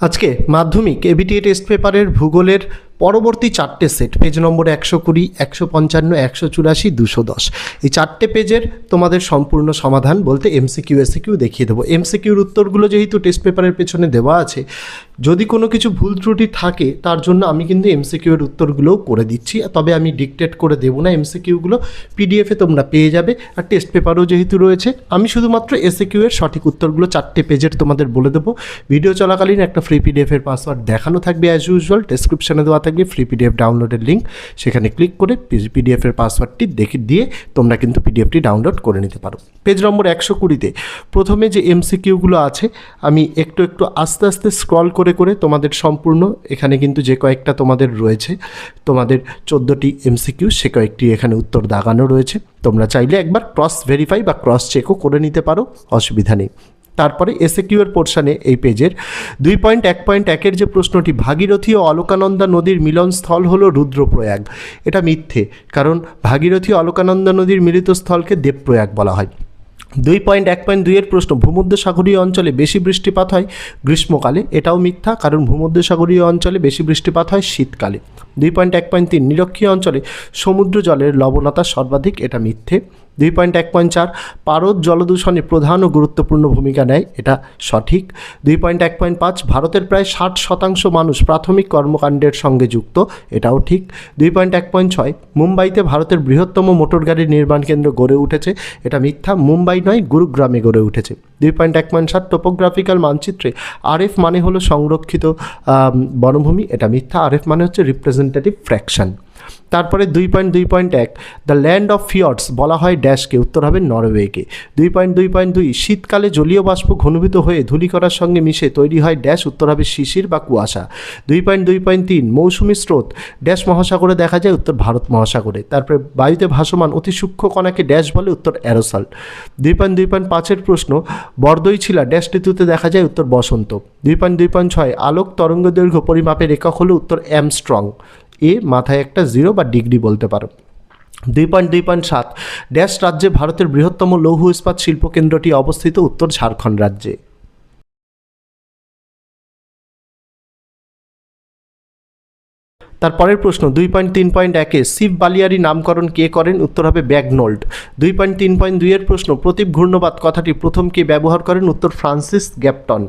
আজকে মাধ্যমিক ABTA test পেপারের ভূগোলের পরবর্তী চারটে সেট পেজ নম্বর একশো কুড়ি, একশো পঞ্চান্ন, একশো চুরাশি, দুশো দশ। এই চারটে পেজের তোমাদের সম্পূর্ণ সমাধান বলতে এমসিকিউ এসিকিউ দেখিয়ে দেবো। এমসিকিউর উত্তরগুলো যেহেতু টেস্ট পেপারের পেছনে দেওয়া আছে, যদি কোনো কিছু ভুল ত্রুটি থাকে, তার জন্য আমি কিন্তু এমসিকিউর উত্তরগুলোও করে দিচ্ছি। তবে আমি ডিকটেট করে দেবো না এমসিকিউগুলো পিডিএফে তোমরা পেয়ে যাবে। আর টেস্ট পেপারও যেহেতু রয়েছে, আমি শুধুমাত্র এসিকিউ এর সঠিক উত্তরগুলো চারটে পেজের তোমাদের বলে দেবো। ভিডিও চলাকালীন একটা ফ্রি পিডিএফের পাসওয়ার্ড দেখানো থাকবে অ্যাজ ইউজুয়াল ডেসক্রিপশনে দেওয়া থাকবে ফ্রি পিডিএফ ডাউনলোডের লিঙ্ক সেখানে ক্লিক করে পিডিএফের পাসওয়ার্ডটি দেখে দিয়ে তোমরা কিন্তু পিডিএফটি ডাউনলোড করে নিতে পারো। পেজ নম্বর একশো কুড়িতে প্রথমে যে এমসিকিউগুলো আছে, আমি একটু একটু আস্তে আস্তে স্ক্রল করে করে তোমাদের সম্পূর্ণ এখানে কিন্তু যে কয়েকটা তোমাদের রয়েছে, তোমাদের চোদ্দোটি এমসিকিউ সে কয়েকটি এখানে উত্তর দাগানো রয়েছে। তোমরা চাইলে একবার ক্রস ভেরিফাই বা ক্রস চেকও করে নিতে পারো, অসুবিধা নেই। তারপরে এসএকিউ এর পোর্শনে এই পেজের দুই পয়েন্ট, এক পয়েন্ট, একের যে প্রশ্নটি, ভাগীরথী ও অলকানন্দা নদীর মিলনস্থল হলো রুদ্রপ্রয়াগ। এটা মিথ্যে, কারণ ভাগীরথী অলকানন্দা নদীর মিলিত স্থলকে দেবপ্রয়াগ বলা হয়। দুই পয়েন্ট, এক পয়েন্ট, দুইয়ের প্রশ্ন, ভূমধ্যসাগরীয় অঞ্চলে বেশি বৃষ্টিপাত হয় গ্রীষ্মকালে? এটাও মিথ্যা, কারণ ভূমধ্যসাগরীয় অঞ্চলে বেশি বৃষ্টিপাত হয় শীতকালে। দুই পয়েন্ট, এক পয়েন্ট, তিন, নিরক্ষীয় অঞ্চলে সমুদ্র জলের লবণতা সর্বাধিক, এটা মিথ্যে। দুই পয়েন্ট এক পয়েন্ট চার, পারদ জলদূষণে প্রধান ও গুরুত্বপূর্ণ ভূমিকা নেয়, এটা সঠিক। দুই পয়েন্ট এক পয়েন্ট পাঁচ, ভারতের প্রায় ষাট শতাংশ মানুষ প্রাথমিক কর্মকাণ্ডের সঙ্গে যুক্ত, এটাও ঠিক। দুই পয়েন্ট এক পয়েন্ট ছয়, মুম্বাইতে ভারতের বৃহত্তম মোটর গাড়ির নির্মাণ কেন্দ্র গড়ে উঠেছে, এটা মিথ্যা, মুম্বাই নয়, গুরুগ্রামে গড়ে উঠেছে। দুই পয়েন্ট এক পয়েন্ট সাত, টোপোগ্রাফিক্যাল মানচিত্রে আরএফ মানে হলো সংরক্ষিত বনভূমি, এটা মিথ্যা, আরএফ মানে হচ্ছে রিপ্রেজেন্টেটিভ ফ্র্যাকশন তারপরে দুই পয়েন্ট দুই পয়েন্ট এক, দ্য ল্যান্ড অফ ফিয়র্ডস বলা হয় ড্যাশকে, উত্তর হবে নরওয়েকে। দুই পয়েন্ট দুই পয়েন্ট দুই, শীতকালে জলীয় বাষ্প ঘনীভূত হয়ে ধূলিকণার সঙ্গে মিশে তৈরি হয় ড্যাশ, উত্তর হবে শিশির বা কুয়াশা। দুই পয়েন্ট দুই পয়েন্ট তিন, মৌসুমি স্রোত, ড্যাশ মহাসাগরে দেখা যায় উত্তর ভারত মহাসাগরে। তারপরে বায়ুতে ভাসমান অতি সূক্ষ্ম কণাকে ড্যাশ বলে উত্তর অ্যারোসল। দুই পয়েন্ট দুই পয়েন্ট পাঁচের প্রশ্ন বরদই ছিলা ড্যাশ ঋতুতে দেখা যায় উত্তর বসন্ত। দুই পয়েন্ট দুই পয়েন্ট ছয়, আলোক তরঙ্গ দৈর্ঘ্য পরিমাপের একক হলো উত্তর অ্যামস্ট্রং। এ মাথায় একটা জিরো বা ডিগ্রি বলতে পারো। দুই পয়েন্ট দুই পয়েন্ট সাত ড্যাশ রাজ্যে ভারতের বৃহত্তম লৌহ ইস্পাত শিল্প কেন্দ্রটি অবস্থিত উত্তর ঝাড়খণ্ড রাজ্যে। তারপরের প্রশ্ন, দুই পয়েন্ট, তিন পয়েন্ট একে শিব বালিয়ারি নামকরণ কে করেন? উত্তর হবে ব্যাগনোল্ড। দুই পয়েন্ট, তিন পয়েন্ট দুইয়ের প্রশ্ন, প্রতীপ ঘূর্ণবাদ কথাটি প্রথম কে ব্যবহার করেন? উত্তর ফ্রান্সিস গ্যাপটন।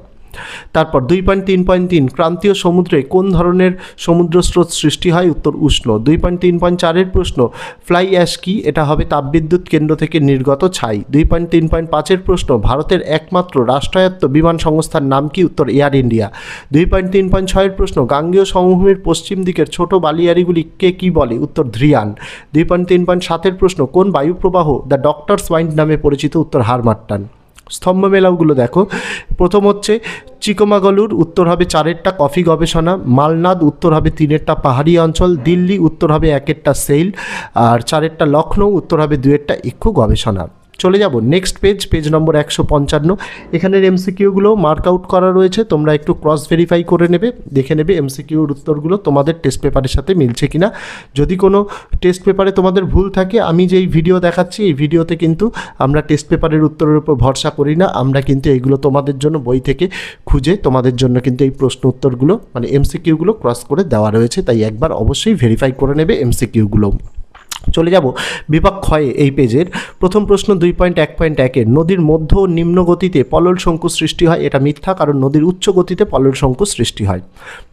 তারপর দুই পয়েন্ট তিন পয়েন্ট তিন, ক্রান্তীয় সমুদ্রে কোন ধরনের সমুদ্র স্রোত সৃষ্টি হয়? উত্তর উষ্ণ। দুই পয়েন্ট তিন পয়েন্ট চারের প্রশ্ন, ফ্লাই অ্যাশ কি? এটা হবে তাপবিদ্যুৎ কেন্দ্র থেকে নির্গত ছাই। দুই পয়েন্ট তিন পয়েন্ট পাঁচের প্রশ্ন, ভারতের একমাত্র রাষ্ট্রায়ত্ত বিমান সংস্থার নাম কি? উত্তর, এয়ার ইন্ডিয়া। দুই পয়েন্ট তিন পয়েন্ট ছয়ের প্রশ্ন, গাঙ্গেয় সমভূমির পশ্চিম দিকের ছোট বালিয়ারিগুলিকে কি বলে? উত্তর ধ্রিয়ান দুই পয়েন্ট তিন পয়েন্ট সাতের প্রশ্ন, কোন বায়ুপ্রবাহ দ্য ডক্টরস ওয়াইন্ড নামে পরিচিত? উত্তর, হারমাট্টান। স্তম্ভ মেলাগুলো দেখো। প্রথম হচ্ছে চিকমাগলুর, উত্তর হবে চারেরটা কফি গবেষণা, মালনাদ, উত্তর হবে তিনেরটা পাহাড়ি অঞ্চল, দিল্লি, উত্তর হবে একেরটা সেল আর চারেরটা লখনৌ উত্তর হবে দুয়েরটা ইক্ষু গবেষণা। চলে যাব। নেক্সট পেজ পেজ নম্বর একশো পঞ্চান্ন। এখানের এমসিকিউগুলো মার্ক আউট করা রয়েছে, তোমরা একটু ক্রস ভেরিফাই করে নেবে, দেখে নেবে এমসিকিউর উত্তরগুলো, তোমাদের টেস্ট পেপারের সাথে মিলছে কিনা। যদি কোনো টেস্ট পেপারে তোমাদের ভুল থাকে, আমি যেই ভিডিও দেখাচ্ছি, এই ভিডিওতে কিন্তু আমরা টেস্ট পেপারের উত্তরের উপর ভরসা করি না, আমরা কিন্তু এইগুলো তোমাদের জন্য বই থেকে খুঁজে তোমাদের জন্য কিন্তু এই প্রশ্ন উত্তরগুলো মানে এমসিকিউগুলো ক্রস করে দেওয়া রয়েছে, তাই একবার অবশ্যই ভেরিফাই করে নেবে এমসিকিউগুলো চলে যাব বিভাগ ক্ষয়ে এই পেজের। প্রথম প্রশ্ন দুই পয়েন্ট এক পয়েন্ট একের নদীর মধ্য ও নিম্ন গতিতে পলল শঙ্কু সৃষ্টি হয়, এটা মিথ্যা, কারণ নদীর উচ্চ গতিতে পলল শঙ্কু সৃষ্টি হয়।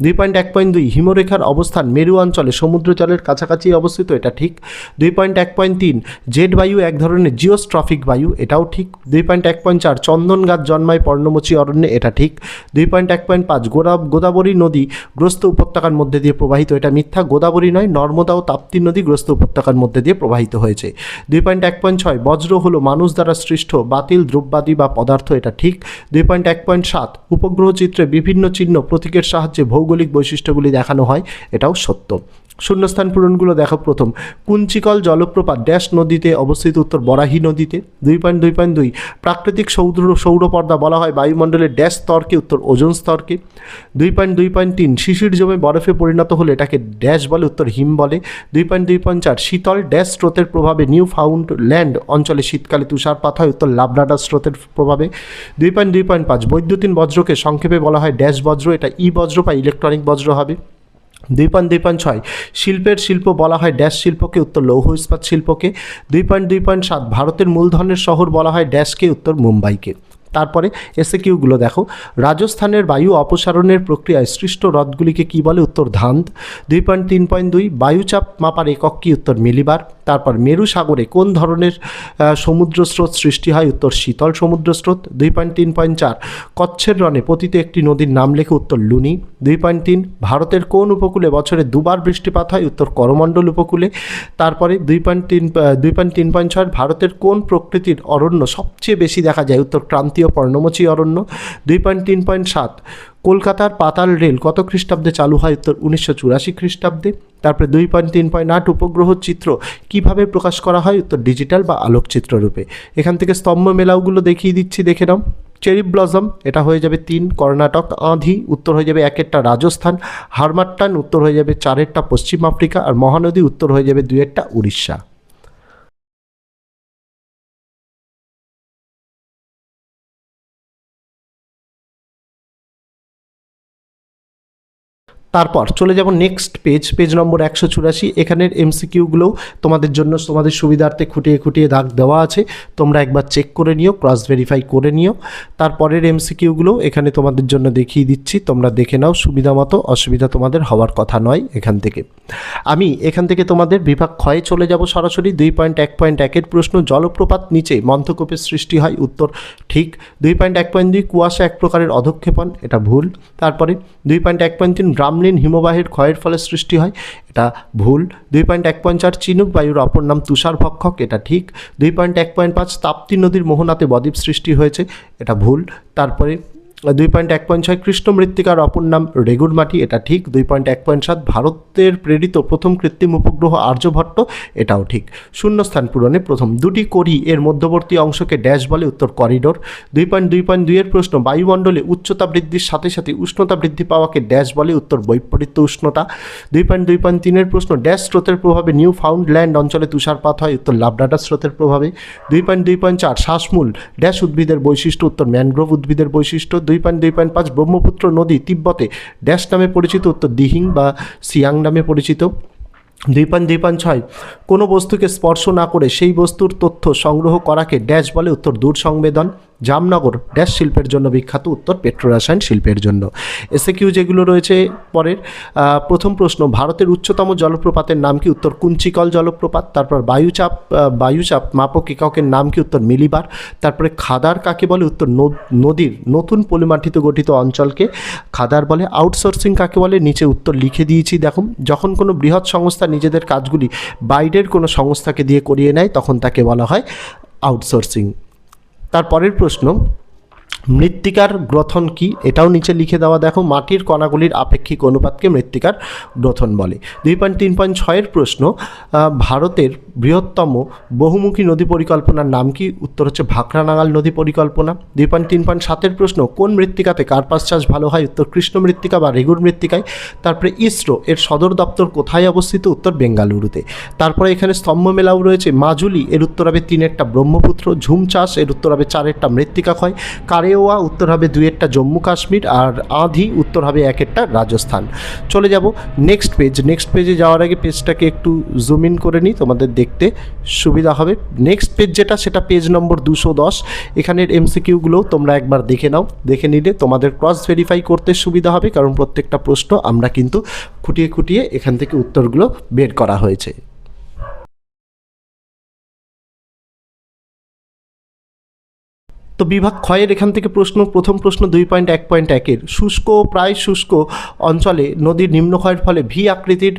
দুই পয়েন্ট এক পয়েন্ট দুই, হিমরেখার অবস্থান মেরু অঞ্চলে সমুদ্র জলের কাছাকাছি অবস্থিত, এটা ঠিক। দুই পয়েন্ট এক পয়েন্ট তিন জেড বায়ু এক ধরনের জিওস্ট্রফিক বায়ু, এটাও ঠিক। দুই পয়েন্ট এক পয়েন্ট চার, চন্দন গাছ জন্মায় পর্ণমোচী অরণ্যে, এটা ঠিক। দুই পয়েন্ট এক পয়েন্ট পাঁচ গোদা গোদাবরী নদী গ্রস্ত উপত্যকার মধ্যে দিয়ে প্রবাহিত, এটা মিথ্যা। গোদাবরী নয়, নর্মদা ও তাপ্তি নদী গ্রস্ত উপত্যকার মধ্যে দিয়ে প্রবাহিত হয়েছে। দুই পয়েন্ট এক পয়েন্ট ছয়, বজ্র হলো মানুষ দ্বারা সৃষ্ট, বাতিল, দ্রব্যাদি বা পদার্থ, এটা ঠিক। দুই পয়েন্ট এক পয়েন্ট সাত, উপগ্রহ চিত্রে বিভিন্ন চিহ্ন প্রতীকের সাহায্যে ভৌগোলিক বৈশিষ্ট্যগুলি দেখানো হয়, এটাও সত্য। শূন্যস্থান পূরণগুলো দেখো প্রথম। কুঞ্চিকল জলপ্রপাত ড্যাশ নদীতে অবস্থিত উত্তর বরাহি নদীতে, দুই পয়েন্ট দুই পয়েন্ট দুই। প্রাকৃতিক সৌর সৌরপর্দা বলা হয় বায়ুমণ্ডলের ড্যাশ স্তরকে, উত্তর ওজন স্তরকে। দুই পয়েন্ট দুই পয়েন্ট তিন, শিশির জমে বরফে পরিণত হলে এটাকে ড্যাশ বলে, উত্তর হিম বলে। দুই পয়েন্ট দুই পয়েন্ট চার, শীতল ড্যাশ স্রোতের প্রভাবে নিউ ফাউন্ড ল্যান্ড অঞ্চলে শীতকালে তুষারপাত হয়, উত্তর লাবরাডার স্রোতের প্রভাবে। দুই পয়েন্ট দুই পয়েন্ট পাঁচ, বৈদ্যুতিন বজ্রকে সংক্ষেপে বলা হয় ড্যাশ বজ্র, এটা ই বজ্র বা ইলেকট্রনিক বজ্র হবে। দুই পয়েন্ট দুই পয়েন্ট ছয়। শিল্পের শিল্প বলা হয় ড্যাশ শিল্পকে, উত্তর লৌহ ইস্পাত শিল্পকে। দুই পয়েন্ট দুই পয়েন্ট সাত, ভারতের মূলধনের শহর বলা হয় ড্যাশকে, উত্তর মুম্বাইকে। তারপরে এসে কিউগুলো দেখো। রাজস্থানের বায়ু অপসারণের প্রক্রিয়ায় সৃষ্ট হ্রদগুলিকে কী বলে? উত্তর ধান্ত দুই পয়েন্ট, তিন পয়েন্ট দুই, বায়ুচাপ মাপার একক কি? উত্তর মিলিবার। তারপর মেরু সাগরে কোন ধরনের সমুদ্র স্রোত সৃষ্টি হয়? উত্তর, শীতল সমুদ্র স্রোত দুই পয়েন্ট তিন, পয়েন্ট চার। কচ্ছের রণে পতিত একটি নদীর নাম লেখে উত্তর, লুনি। দুই পয়েন্ট তিন, ভারতের কোন উপকূলে বছরে দুবার বৃষ্টিপাত হয়? উত্তর, করমণ্ডল উপকূলে। তারপরে দুই পয়েন্ট তিন দুই পয়েন্ট তিন, পয়েন্ট ছয়, ভারতের কোন প্রকৃতির অরণ্য সবচেয়ে বেশি দেখা যায়? উত্তর, ক্রান্তীয় পর্ণমোচী অরণ্য। দুই পয়েন্ট তিন, পয়েন্ট সাত। কলকাতার পাতাল রেল কত খ্রিস্টাব্দে চালু হয়? উত্তর উনিশশো চুরাশি খ্রিস্টাব্দে। তারপরে দুই পয়েন্ট তিন পয়েন্ট আট উপগ্রহ চিত্র কীভাবে প্রকাশ করা হয়? উত্তর ডিজিটাল বা আলোকচিত্র রূপে। এখান থেকে স্তম্ভ মেলাওগুলো দেখিয়ে দিচ্ছি, দেখে নাও। চেরি ব্লজম এটা হয়ে যাবে তিন, কর্ণাটক, আঁধি, উত্তর হয়ে যাবে একেরটা রাজস্থান, হারমাট্টান, উত্তর হয়ে যাবে চারেরটা পশ্চিম আফ্রিকা, আর মহানদী, উত্তর হয়ে যাবে দুয়েরটা উড়িষ্যা। তারপর চলে যাব নেক্সট পেজ পেজ নম্বর একশো চুরাশি। এখানের এমসিকিউগুলোও তোমাদের জন্য, তোমাদের সুবিধার্থে খুঁটিয়ে খুঁটিয়ে দাগ দেওয়া আছে। তোমরা একবার চেক করে নিও ক্রস ভেরিফাই করে নিও। তারপরের এমসিকিউগুলো এখানে তোমাদের জন্য দেখিয়ে দিচ্ছি। তোমরা দেখে নাও, সুবিধা মতো, অসুবিধা তোমাদের হওয়ার কথা নয় এখান থেকে। আমি এখান থেকে তোমাদের বিভাগ ক্ষয়ে চলে যাব সরাসরি। দুই পয়েন্ট এক পয়েন্ট একের প্রশ্ন, জলপ্রপাত নিচে মন্থকূপের সৃষ্টি হয়, উত্তর ঠিক। দুই পয়েন্ট এক পয়েন্ট দুই কুয়াশা এক প্রকারের অধক্ষেপণ, এটা ভুল। তারপরে দুই পয়েন্ট এক পয়েন্ট তিন গ্রামলীন হিমবাহের ক্ষয়ের ফলে সৃষ্টি হয়। এটা ভুল। দুই পয়েন্ট এক পয়েন্ট চার চিনুক বায়ুর অপর নাম তুষারভক্ষক এটা ঠিক। দুই পয়েন্ট এক পয়েন্ট পাঁচ তাপ্তি নদীর মোহনাতে বদ্বীপ সৃষ্টি হয়েছে। এটা ভুল। তারপরে দুই পয়েন্ট এক পয়েন্ট ছয় কৃষ্ণ মৃত্তিকার অপর নাম রেগুর মাটি এটা ঠিক। দুই পয়েন্ট এক পয়েন্ট সাত ভারতের প্রেরিত প্রথম কৃত্রিম উপগ্রহ আর্যভট্ট, এটাও ঠিক। শূন্যস্থান পূরণে প্রথম দুটি করি এর মধ্যবর্তী অংশকে ড্যাশ বলে উত্তর করিডোর। দুই পয়েন্ট দুই পয়েন্ট দুইয়ের প্রশ্ন, বায়ুমণ্ডলে উচ্চতা বৃদ্ধির সাথে সাথে উষ্ণতা বৃদ্ধি পাওয়াকে ড্যাশ বলে উত্তর বৈপরীত্য উষ্ণতা। দুই পয়েন্ট দুই পয়েন্ট তিনের প্রশ্ন, ড্যাশ স্রোতের প্রভাবে নিউ ফাউন্ডল্যান্ড অঞ্চলে তুষারপাত হয়, উত্তর লাবডাটা স্রোতের প্রভাবে। দুই পয়েন্ট দুই পয়েন্ট চার, শ্বাসমূল, ড্যাশ উদ্ভিদের বৈশিষ্ট্য, উত্তর ম্যানগ্রোভ উদ্ভিদের বৈশিষ্ট্য। দুই পয়েন্ট দুই পয়েন্ট পাঁচ ব্রহ্মপুত্র নদী তিব্বতে ড্যাশ নামে পরিচিত, উত্তর দিহিং বা সিয়াং নামে পরিচিত। দুই পান দুই পান ছয়, কোনো বস্তুকে স্পর্শ না করে সেই বস্তুর তথ্য সংগ্রহ করাকে ড্যাশ বলে, উত্তর দূর সংবেদন জামনগর ড্যাশ শিল্পের জন্য বিখ্যাত উত্তর পেট্রোরাসায়ন শিল্পের জন্য। এসে কিউ যেগুলো রয়েছে পরের প্রথম প্রশ্ন, ভারতের উচ্চতম জলপ্রপাতের নাম কি উত্তর কুঞ্চিকল জলপ্রপাত? তারপর বায়ুচাপ বায়ুচাপ মাপক এককের নাম কি উত্তর মিলিবার? তারপরে খাদার কাকে বলে উত্তর নদ- নদীর, নতুন পলিমাঠিত গঠিত অঞ্চলকে খাদার বলে আউটসোর্সিং কাকে বলে? নিচে উত্তর লিখে দিয়েছি, দেখুন। যখন কোনো বৃহৎ সংস্থা নিজেদের কাজগুলি বাইরের কোনো সংস্থাকে দিয়ে করিয়ে নেয়, তখন তাকে বলা হয় আউটসোর্সিং তারপরের প্রশ্ন মৃত্তিকার গ্রথন কি? এটাও নিচে লিখে দেওয়া দেখো, মাটির কণাগুলির আপেক্ষিক অনুপাতকে মৃত্তিকার গ্রথন বলে। দুই পয়েন্ট, তিন পয়েন্ট ছয়ের প্রশ্ন ভারতের বৃহত্তম বহুমুখী নদী পরিকল্পনার নাম কি? উত্তর হচ্ছে ভাকরানাগাল নদী পরিকল্পনা। দুই পয়েন্ট, তিন পয়েন্ট সাতের প্রশ্ন, কোন মৃত্তিকাতে কার্পাস চাষ ভালো হয়? উত্তর, কৃষ্ণ মৃত্তিকা বা রেগুর মৃত্তিকায়। তারপরে ইসরো, এর সদর দপ্তর কোথায় অবস্থিত? উত্তর বেঙ্গালুরুতে। তারপরে এখানে স্তম্ভ মেলাও রয়েছে, মাজুলি, এর উত্তর হবে তিনেরটা ব্রহ্মপুত্র। ঝুম চাষ, এর উত্তর হবে চারেরটা মৃত্তিকা ক্ষয়। কারেওয়া উত্তর হবে দুইয়েরটা জম্মু কাশ্মীর আর আধি, উত্তর হবে এক একটা রাজস্থান। চলে যাব নেক্সট পেজ নেক্সট পেজে যাওয়ার আগে পেজটাকে একটু জুম ইন করে নিই, তোমাদের দেখতে সুবিধা হবে। নেক্সট পেজ যেটা, সেটা পেজ নম্বর দুশো দশ। এখানের এমসিকিউগুলো তোমরা একবার দেখে নাও। দেখে নিলে তোমাদের ক্রস ভেরিফাই করতে সুবিধা হবে, কারণ প্রত্যেকটা প্রশ্ন আমরা কিন্তু খুঁটিয়ে খুঁটিয়ে এখান থেকে উত্তরগুলো বের করা হয়েছে। তো বিভাগ ক্ষয়ের এখান থেকে প্রশ্ন, প্রথম প্রশ্ন দুই পয়েন্ট, এক পয়েন্ট একের। শুষ্ক প্রায় শুষ্ক অঞ্চলে নদীর নিম্নক্ষয়ের ফলে ভি আকৃতির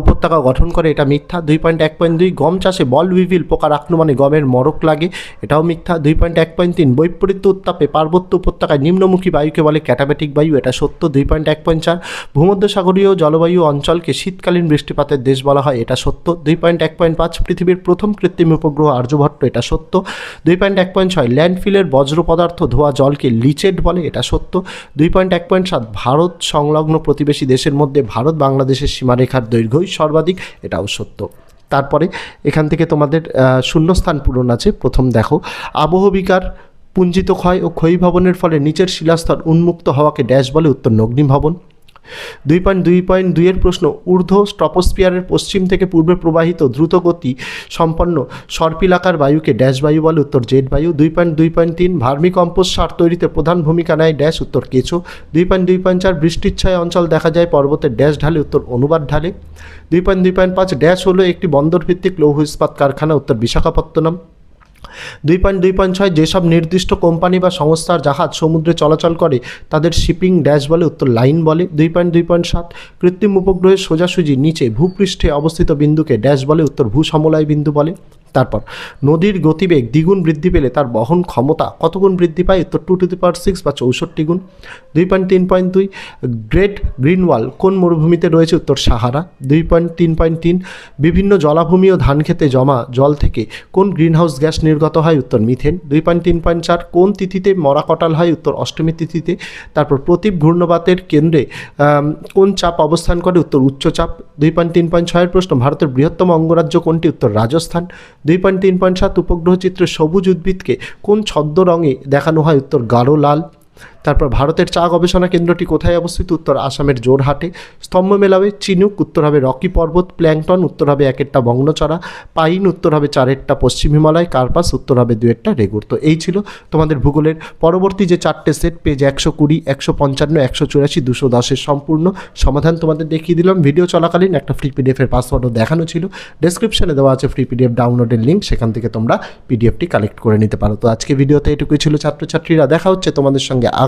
উপত্যকা গঠন করে, এটা মিথ্যা। দুই পয়েন্ট, এক পয়েন্ট দুই, গম চাষে বল উইভিল পোকার আক্রমণে গমের মরক লাগে, এটাও মিথ্যা। দুই পয়েন্ট, এক পয়েন্ট তিন, বৈপরীত্য উত্তাপে পার্বত্য উপত্যকায় নিম্নমুখী বায়ুকে বলে ক্যাটাবেটিক বায়ু, এটা সত্য। দুই পয়েন্ট, এক পয়েন্ট চার, ভূমধ্যসাগরীয় জলবায়ু অঞ্চলকে শীতকালীন বৃষ্টিপাতের দেশ বলা হয়, এটা সত্য। দুই পয়েন্ট, এক পয়েন্ট পাঁচ, পৃথিবীর প্রথম কৃত্রিম উপগ্রহ আর্যভট্ট, এটা সত্য। দুই পয়েন্ট, এক পয়েন্ট ছয়, ল্যান্ডফিলের বজ্র পদার্থ ধোয়া জলকে লিচেড বলে, এটা সত্য। দুই পয়েন্ট এক পয়েন্ট সাত, ভারত সংলগ্ন প্রতিবেশী দেশের মধ্যে ভারত বাংলাদেশের সীমারেখার দৈর্ঘ্যই সর্বাধিক, এটাও সত্য। তারপরে এখান থেকে তোমাদের শূন্যস্থান পূরণ আছে, প্রথম দেখো। আবহবিকার পুঞ্জিত ক্ষয় ও ক্ষয়ী ভবনের ফলে নিচের শিলাস্তর উন্মুক্ত হওয়াকে ড্যাশ বলে উত্তর নগ্নিভবন দুই পয়েন্ট দুই পয়েন্ট দুইয়ের প্রশ্ন, ঊর্ধ্ব স্ট্রপোস্পিয়ারের পশ্চিম থেকে পূর্বে প্রবাহিত দ্রুতগতি সম্পন্ন সর্পিলাকার বায়ুকে ড্যাশ বায়ু বলে উত্তর জেড বায়ু, দুই পয়েন্ট দুই পয়েন্ট তিন ভার্মিকম্পোস্ট সার তৈরিতে প্রধান ভূমিকা নেয় ড্যাশ উত্তর কেঁচো দুই পয়েন্ট দুই পয়েন্ট চার বৃষ্টির ছায় অঞ্চল দেখা যায় পর্বতের ড্যাশ ঢালে উত্তর অনুবাদ ঢালে, দুই পয়েন্ট দুই পয়েন্ট পাঁচ ড্যাশ হলো একটি বন্দরভিত্তিক লৌহ ইস্পাত কারখানা উত্তর বিশাখাপত্তনম। দুই পয়েন্ট দুই পয়েন্ট ছয় যেসব নির্দিষ্ট কোম্পানি বা সংস্থার জাহাজ সমুদ্রে চলাচল করে, তাদের শিপিং ড্যাশ বলে উত্তর লাইন বলে। দুই পয়েন্ট দুই পয়েন্ট সাত, কৃত্রিম উপগ্রহের সোজাসুজি নিচে ভূপৃষ্ঠে অবস্থিত বিন্দুকে ড্যাশ বলে উত্তর ভূসমলয় বিন্দু বলে। তারপর, নদীর গতিবেগ দ্বিগুণ বৃদ্ধি পেলে তার বহন ক্ষমতা কত গুণ বৃদ্ধি পায়? উত্তর two to the power six বা চৌষট্টি গুণ। দুই পয়েন্ট তিন পয়েন্ট দুই, গ্রেট গ্রিন ওয়াল কোন মরুভূমিতে রয়েছে? উত্তর সাহারা। দুই পয়েন্ট তিন পয়েন্ট তিন, বিভিন্ন জলাভূমি ও ধান খেতে জমা জল থেকে কোন গ্রিনহাউস গ্যাস নির্গত হয়? উত্তর মিথেন। দুই পয়েন্ট তিন পয়েন্ট চার, কোন তিথিতে মরা কটাল হয়? উত্তর অষ্টমী তিথিতে। তারপর প্রতীপ ঘূর্ণবাতের কেন্দ্রে কোন চাপ অবস্থান করে? উত্তর উচ্চচাপ দুই পয়েন্ট তিন পয়েন্ট ছয়ের প্রশ্ন, ভারতের বৃহত্তম অঙ্গরাজ্য কোনটি? উত্তর রাজস্থান। দুই পয়েন্ট, তিন পয়েন্ট সাত উপগ্রহ চিত্রে সবুজ উদ্ভিদকে কোন ছদ্ম রঙে দেখানো হয়? উত্তর গাঢ় লাল। তারপর ভারতের চা গবেষণা কেন্দ্রটি কোথায় অবস্থিত? উত্তর আসামের জোরহাটে স্তম্ভ মেলাবে চিনুক, উত্তর হবে রকি পর্বত, প্ল্যাংটন, উত্তর হবে একেরটা বগ্নচড়া পাইন, উত্তর হবে চারেরটা পশ্চিম হিমালয়, কার্পাস, উত্তর হবে দুয়েরটা রেগুর। তো এই ছিল তোমাদের ভূগোলের পরবর্তী যে চারটে সেট, পেজ একশো কুড়ি, একশো পঞ্চান্ন, একশো চুরাশি, দুশো দশের সম্পূর্ণ সমাধান তোমাদের দেখিয়ে দিলাম। ভিডিও চলাকালীন একটা ফ্রি পিডিএফের পাসওয়ার্ডও দেখানো ছিল। ডেসক্রিপশনে দেওয়া আছে ফ্রি পিডিএফ ডাউনলোডের লিঙ্ক সেখান থেকে তোমরা পিডিএফটি কালেক্ট করে নিতে পারো। তো আজকে ভিডিওতে এটুকুই ছিল ছাত্রছাত্রীরা। দেখা হচ্ছে তোমাদের সঙ্গে